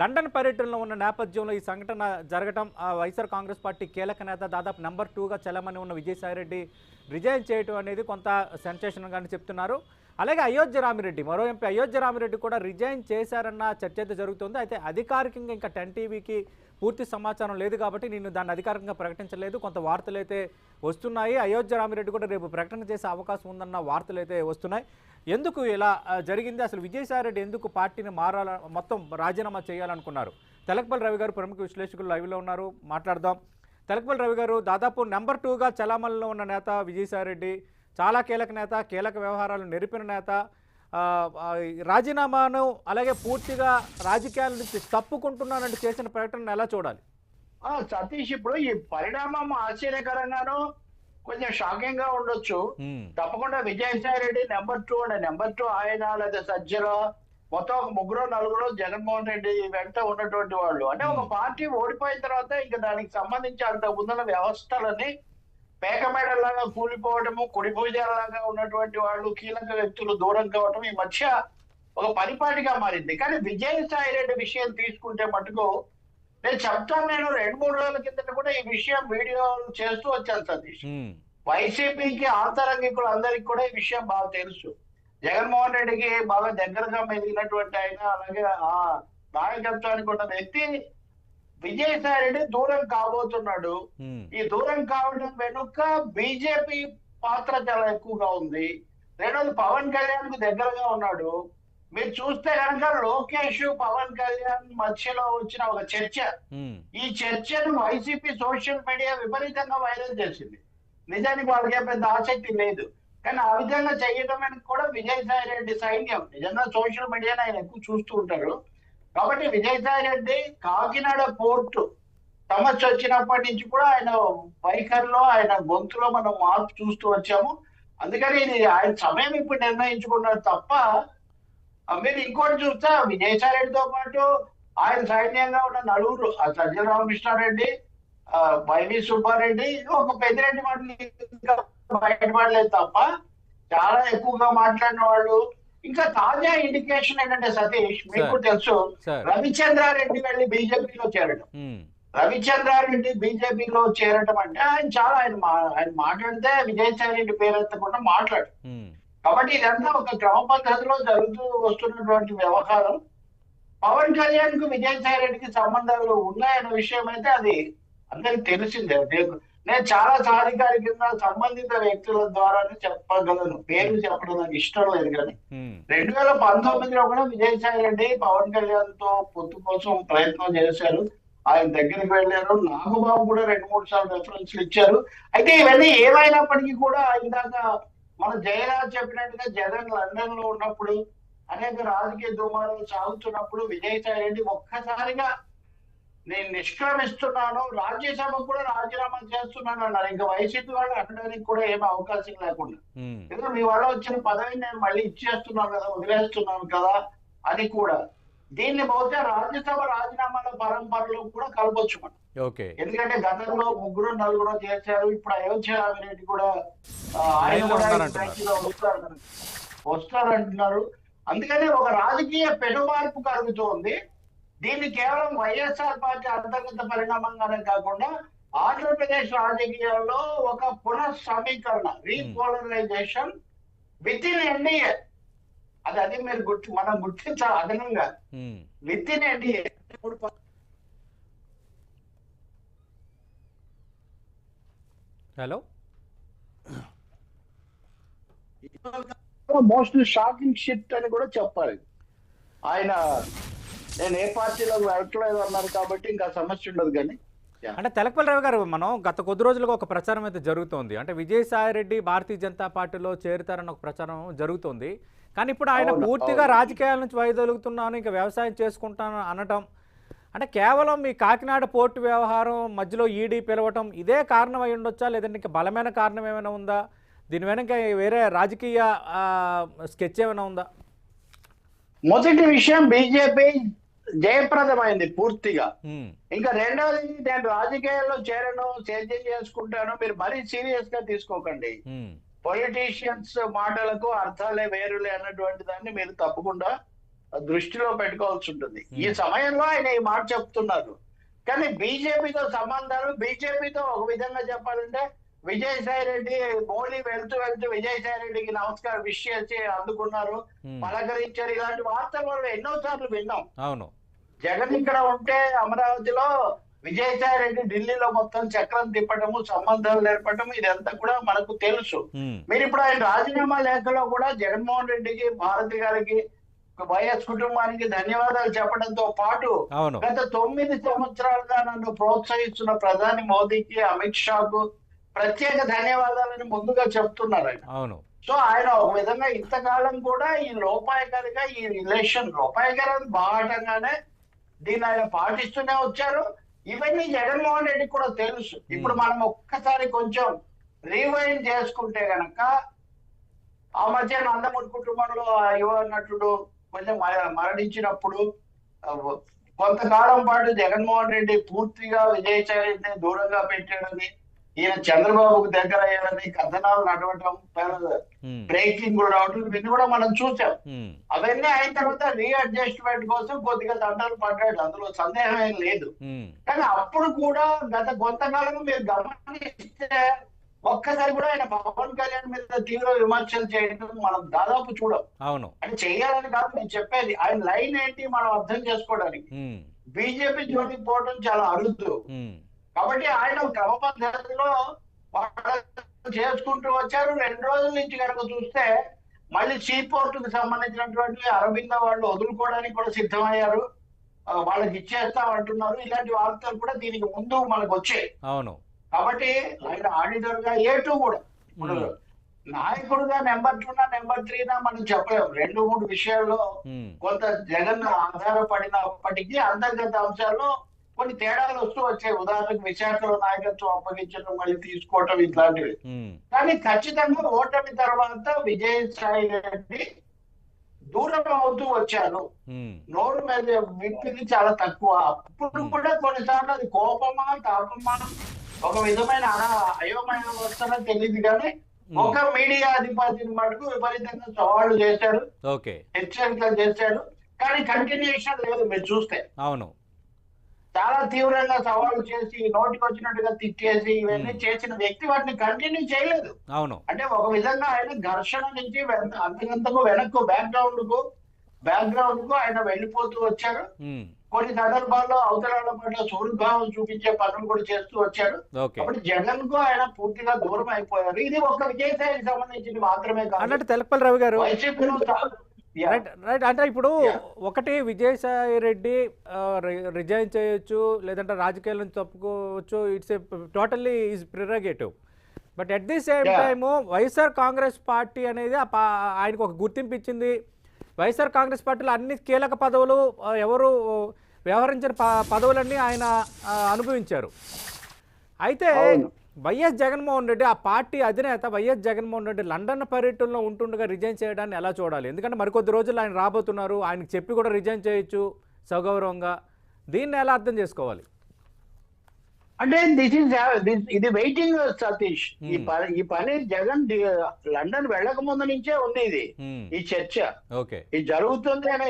London పర్యటనలో ఉన్న నేపథ్యంలో ఈ సంఘటన జరగటం ఆ వైఎస్ఆర్ కాంగ్రెస్ పార్టీ కీలక నేత దాదాపు నెంబర్ టూగా చలమని ఉన్న విజయసాయిరెడ్డి రిజైన్ చేయటం అనేది కొంత సెన్సేషన్ గాని చెప్తున్నారు. అలాగే అయోధ్య రామిరెడ్డి మరో ఎంపీ అయోధ్య రామిరెడ్డి కూడా రిజైన్ చేశారన్న చర్చ అయితే జరుగుతుంది. అయితే అధికారికంగా ఇంకా టెన్ టీవీకి పూర్తి సమాచారం లేదు కాబట్టి నేను దాన్ని అధికారికంగా ప్రకటించలేదు. కొంత వార్తలు అయితే వస్తున్నాయి. అయోధ్య రామిరెడ్డి కూడా రేపు ప్రకటన చేసే అవకాశం ఉందన్న వార్తలు అయితే వస్తున్నాయి. ఎందుకు ఇలా జరిగింది? అసలు విజయసాయిరెడ్డి ఎందుకు పార్టీని మారాల మొత్తం రాజీనామా చేయాలనుకున్నారు? తెలకపల్లి రవి గారు ప్రముఖ విశ్లేషకులు లైవ్లో ఉన్నారు. మాట్లాడదాం. తెలకపల్లి రవి గారు దాదాపు నెంబర్ టూగా చలామణిలో ఉన్న నేత విజయసాయిరెడ్డి చాలా కీలక నేత కీలక వ్యవహారాలు నెరిపిన నేత రాజీనామాను అలాగే పూర్తిగా రాజకీయాల నుంచి తప్పుకుంటున్నానంటూ చేసిన ప్రకటన ఎలా చూడాలి? ఆ, సతీష్ ఇప్పుడు ఈ పరిణామం ఆశ్చర్యకరంగాను కొంచెం షాకింగ్గా ఉండొచ్చు తప్పకుండా విజయసాయి రెడ్డి నెంబర్ టూ అండి నెంబర్ టూ ఆయన లేదా సజ్జల మొత్తం ఒక ముగ్గురు నలుగురు జగన్మోహన్ రెడ్డి వెంట ఉన్నటువంటి వాళ్ళు. అంటే ఒక పార్టీ ఓడిపోయిన తర్వాత ఇంకా దానికి సంబంధించి అంత ముందున్న వ్యవస్థలని పేకమేడలాగా కూలిపోవడము కుడి భుజాలలాగా ఉన్నటువంటి వాళ్ళు కీలక వ్యక్తులు దూరం కావటం ఈ మధ్య ఒక పరిపాటిగా మారింది. కానీ విజయసాయి రెడ్డి విషయం తీసుకుంటే మటుకు నేను చెప్తాను నేను రెండు మూడు రోజుల కిందట కూడా ఈ విషయం వీడియో చేస్తూ వచ్చాను సతీష్. వైసీపీకి ఆంతరంగికులు అందరికి కూడా ఈ విషయం బాగా తెలుసు. జగన్మోహన్ రెడ్డికి బాగా దగ్గరగా మెదిగినటువంటి ఆయన అలాగే ఆ నాయకత్వానికి ఉన్న వ్యక్తి విజయసాయి రెడ్డి దూరం కాబోతున్నాడు. ఈ దూరం కావడం వెనుక బీజేపీ పాత్ర చాలా ఎక్కువగా ఉంది. రెండోది పవన్ కళ్యాణ్కు దగ్గరగా ఉన్నాడు. మీరు చూస్తే కనుక లోకేష్ పవన్ కళ్యాణ్ మధ్యలో వచ్చిన ఒక చర్చ. ఈ చర్చను వైసీపీ సోషల్ మీడియా విపరీతంగా వైరల్ చేసింది. నిజానికి వాళ్ళకి పెద్ద ఆసక్తి లేదు. కానీ ఆ విధంగా చేయడం కూడా విజయసాయి రెడ్డి సైన్యం నిజంగా సోషల్ మీడియాని ఆయన ఎక్కువ చూస్తూ ఉంటారు. కాబట్టి విజయసాయి రెడ్డి కాకినాడ పోర్టు సమస్య వచ్చినప్పటి నుంచి కూడా ఆయన వైఖరిలో ఆయన గొంతులో మనం మార్పు చూస్తూ వచ్చాము. అందుకని ఇది ఆయన సమయం ఇప్పుడు నిర్ణయించుకున్నారు తప్ప మీరు ఇంకోటి చూస్తే విజయసాయి రెడ్డితో పాటు ఆయన సైన్యంగా ఉన్న నలుగురు ఆ రామకృష్ణారెడ్డి వైవి సుబ్బారెడ్డి ఒక పెద్దిరెడ్డి మాటలు బయటపడలేదు తప్ప చాలా ఎక్కువగా మాట్లాడిన వాళ్ళు ఇంకా తాజా ఇండికేషన్ ఏంటంటే సతీష్ మీకు. తెలుసు రవిచంద్రారెడ్డి వెళ్ళి బీజేపీలో చేరడం. రవిచంద్రారెడ్డి బీజేపీలో చేరటం అంటే ఆయన చాలా ఆయన ఆయన మాట్లాడితే విజయసాయి రెడ్డి పేరెత్తకుండా మాట్లాడు. ఉమ్, కాబట్టి ఇదంతా ఒక క్రమ పద్ధతిలో జరుగుతూ వస్తున్నటువంటి వ్యవహారం. పవన్ కళ్యాణ్కు విజయసాయి రెడ్డికి సంబంధాలు ఉన్నాయన్న విషయం అయితే అది అందరికి తెలిసిందే. నేను- చాలా సాధికారికంగా సంబంధిత వ్యక్తుల ద్వారానే చెప్పగలను. పేర్లు చెప్పడం నాకు ఇష్టం లేదు కానీ. రెండు వేల పంతొమ్మిదిలో కూడా విజయసాయి రెడ్డి పవన్ కళ్యాణ్తో పొత్తు కోసం ప్రయత్నం చేశారు. ఆయన దగ్గరికి వెళ్ళారు. నాగబాబు కూడా రెండు మూడు సార్లు రెఫరెన్స్లు ఇచ్చారు. అయితే ఇవన్నీ ఏమైనప్పటికీ కూడా ఇందాక మన జయరాజ్ చెప్పినట్టుగా జగన్ లండన్లో ఉన్నప్పుడు అనేక రాజకీయ దుమారాలు సాగుతున్నప్పుడు విజయసాయి రెడ్డి ఒక్కసారిగా నేను నిష్క్రమిస్తున్నాను రాజ్యసభ కూడా రాజీనామా చేస్తున్నాను అన్నారు. ఇంకా వైసీపీ వాళ్ళు అనడానికి కూడా ఏం అవకాశం లేకుండా. ఏదో మీ వల్ల వచ్చిన పదవిని నేను మళ్ళీ ఇచ్చేస్తున్నాను కదా వదిలేస్తున్నాను కదా అని కూడా. దీన్ని బహుశా రాజ్యసభ రాజీనామాల పరంపరలో కూడా కలపొచ్చు మనం. ఓకే. ఎందుకంటే గతంలో ముగ్గురు నలుగురు చేశారు ఇప్పుడు అయోధ్య రామిరెడ్డి కూడా ఆయన కూడా వస్తారు వస్తారంటున్నారు. అందుకని ఒక రాజకీయ పెనుమార్పు కలుగుతోంది. దీన్ని కేవలం వైఎస్ఆర్ పార్టీ అంతర్గత పరిణామంగానే కాకుండా ఆంధ్రప్రదేశ్ రాజకీయాల్లో ఒక పునఃసమీకరణ రీపోలరైజేషన్ విత్ ఇన్ ఎన్డీఏ అది అది మీరు గుర్తు మనం గుర్తించాలి అదనంగా. Within NDA hello most shocking shift అని కూడా చెప్పాలి. ఆయన నేను ఏ పార్టీలోకి వెళ్ళట్లేదు అన్నారు కాబట్టి ఇంకా సమస్య ఉండదు కానీ. అంటే తెలకపల్లి రావు గారు మనం గత కొద్ది రోజులుగా ఒక ప్రచారం అయితే జరుగుతోంది. అంటే విజయసాయి రెడ్డి భారతీయ జనతా పార్టీలో చేరుతారన్న ఒక ప్రచారం జరుగుతోంది. కానీ ఇప్పుడు ఆయన పూర్తిగా. రాజకీయాల నుంచి వైదొలుగుతున్నాను ఇంకా వ్యవసాయం చేసుకుంటాను అనటం. అంటే కేవలం మీ కాకినాడ పోర్టు వ్యవహారం మధ్యలో ఈడీ పిలవటం ఇదే కారణం అయి ఉండొచ్చా? లేదంటే ఇంకా బలమైన కారణం ఏమైనా ఉందా? దీని వెనక వేరే రాజకీయ స్కెచ్ ఏమైనా ఉందా? మొదటి విషయం బీజేపీ జయప్రదమైంది పూర్తిగా. ఇంకా రెండవది నేను రాజకీయాల్లో చేరను సేద్యం చేసుకుంటాను మీరు మరీ సీరియస్గా తీసుకోకండి పొలిటీషియన్స్ మాటలకు అర్థాలే వేరులే అన్నటువంటి దాన్ని మీరు తప్పకుండా దృష్టిలో పెట్టుకోవాల్సి ఉంటుంది. ఈ సమయంలో ఆయన ఈ మాట చెప్తున్నారు. కానీ బీజేపీతో సంబంధాలు బీజేపీతో ఒక విధంగా చెప్పాలంటే విజయసాయి రెడ్డి మోడీ వెళ్తూ వెళ్తూ విజయసాయి రెడ్డికి నమస్కారం విష్ చేసి అందుకున్నారు. పలకరించారు. ఇలాంటి వార్తలు మనం ఎన్నో సార్లు విన్నాం. అవును. జగన్ ఇక్కడ ఉంటే అమరావతిలో విజయసాయి రెడ్డి ఢిల్లీలో మొత్తం చక్రం తిప్పటము సంబంధాలు నేర్పటం ఇదంతా కూడా మనకు తెలుసు. మీరు ఇప్పుడు ఆయన రాజీనామా లేఖలో కూడా జగన్మోహన్ రెడ్డికి భారతి గారికి వైఎస్ కుటుంబానికి ధన్యవాదాలు చెప్పడంతో పాటు గత తొమ్మిది సంవత్సరాలుగా నన్ను ప్రోత్సహిస్తున్న ప్రధాని మోదీకి అమిత్ షాకు ప్రత్యేక ధన్యవాదాలని ముందుగా చెప్తున్నారు ఆయన. అవును. సో ఆయన ఒక విధంగా ఇంతకాలం కూడా ఈ లోపాయకారిగా ఈ రిలేషన్ లోపాయకారం బాహటంగానే దీన్ని ఆయన పాటిస్తూనే వచ్చారు. ఇవన్నీ జగన్మోహన్ రెడ్డికి కూడా తెలుసు. ఇప్పుడు మనం ఒక్కసారి కొంచెం రీవైండ్ చేసుకుంటే గనక ఆ మధ్య నందమూరి కుటుంబంలో ఆ యువ నటుడు కొంచెం మరణించినప్పుడు కొంతకాలం పాటు జగన్మోహన్ రెడ్డి పూర్తిగా విజయసాయి రెడ్డిని దూరంగా పెట్టాడని ఈయన చంద్రబాబుకు దగ్గర అయ్యాడని కథనాలు నడవటం బ్రేకింగ్ కూడా రావటం ఇవన్నీ కూడా మనం చూసాం. ఉమ్, అవన్నీ అయిన తర్వాత రీఅడ్జస్ట్మెంట్ కోసం కొద్దిగా దండలు పడ్డాడు. అందులో సందేహం ఏం లేదు. ఉమ్, కానీ అప్పుడు కూడా గత కొంతకాలం మీరు గమనిస్తే ఒక్కసారి కూడా ఆయన పవన్ కళ్యాణ్ మీద తీవ్ర విమర్శలు చేయడం మనం దాదాపు చూడం. అవును. అంటే చేయాలని కాదు నేను చెప్పేది. ఆయన లైన్ ఏంటి మనం అర్థం చేసుకోవడానికి. బీజేపీ జోలికి పోవడం చాలా అరుదు. కాబట్టి ఆయన క్రమ పద్ధతిలో వాళ్ళు చేసుకుంటూ వచ్చారు. రెండు రోజుల నుంచి కనుక చూస్తే మళ్ళీ సీపోర్ట్కు సంబంధించినటువంటి అరవింద వాళ్ళు వదులుకోవడానికి కూడా సిద్ధమయ్యారు. వాళ్ళకి ఇచ్చేస్తాం అంటున్నారు. ఇలాంటి వార్తలు కూడా దీనికి ముందు మనకు వచ్చాయి. అవును. కాబట్టి ఆయన ఆడిటర్గా ఏ టూ కూడా నాయకుడుగా నెంబర్ టూ నా నెంబర్ త్రీ నా మనం చెప్పలేము రెండు మూడు విషయాల్లో కొంత జగన్ ఆధారపడినప్పటికీ అంతర్గత అంశాల్లో కొన్ని తేడాలు వస్తూ వచ్చాయి. ఉదాహరణకు విశాఖలో నాయకత్వం అప్పగించడం మళ్ళీ తీసుకోవటం ఇట్లాంటివి. కానీ ఖచ్చితంగా ఓటమి తర్వాత విజయసాయి రెడ్డి దూరం అవుతూ వచ్చారు. నోరు మీద విప్పింది చాలా తక్కువ. అప్పుడు కూడా కొన్నిసార్లు అది కోపమా తాపమా ఒక విధమైన అయోమయ వస్తుందో తెలియదు కానీ ఒక మీడియా అధిపతిని మటుకు విపరీతంగా సవాళ్ళు చేశారు. ఓకే. హెచ్చరికలు చేశాడు కానీ కంటిన్యూషన్ లేదు మీరు చూస్తే. అవును. చాలా తీవ్రంగా సవాళ్ళు చేసి నోటికి వచ్చినట్టుగా తిట్టేసి ఇవన్నీ చేసిన వ్యక్తి వాటిని కంటిన్యూ చేయలేదు. అవును. అంటే ఒక విధంగా ఆయన ఘర్షణ నుంచి అంతకంతకు వెనక్కు బ్యాక్గ్రౌండ్కు బ్యాక్గ్రౌండ్కు ఆయన వెళ్ళిపోతూ వచ్చారు. కొన్ని సందర్భాల్లో అవతరాల పట్ల సూర్యభావం చూపించే పనులు కూడా చేస్తూ వచ్చారు. కాబట్టి జగన్కు ఆయన పూర్తిగా దూరం అయిపోయారు. ఇది ఒక విజయసాయికి సంబంధించింది మాత్రమే కాదు. తెలపల్లి రవి గారు యా. రైట్ రైట్ అంటే ఇప్పుడు. ఒకటి విజయసాయి రెడ్డి రిజైన్ చేయొచ్చు లేదంటే రాజకీయాల నుంచి తప్పుకోవచ్చు it's a totally is prerogative but at the same. Time YSR Congress Party అనేది ఆయనకు ఒక గుర్తింపు ఇచ్చింది వైఎస్ఆర్ కాంగ్రెస్ పార్టీలో అన్ని కీలక పదవులు ఎవరు వ్యవహరించిన ప- పదవులన్నీ ఆయన అనుభవించారు అయితే. వైఎస్ జగన్మోహన్ రెడ్డి ఆ పార్టీ అధినేత వైఎస్ జగన్మోహన్ రెడ్డి లండన్ పర్యటనలో ఉంటుండగా రిజైన్ చేయడాన్ని ఎలా చూడాలి? ఎందుకంటే మరికొద్ది రోజులు ఆయన రాబోతున్నారు ఆయనకు చెప్పి కూడా రిజైన్ చేయొచ్చు సగౌరవంగా. దీన్ని ఎలా అర్థం చేసుకోవాలి? అంటే దిస్ ఇస్ ఇది వెయిటింగ్ సతీష్. ఈ Hmm. పని ఈ పని జగన్ డి- లండన్ వెళ్ళక ముందు నుంచే ఉంది ఇది. ఉమ్, ఈ చర్చ. ఓకే ఇది జరుగుతుంది అనే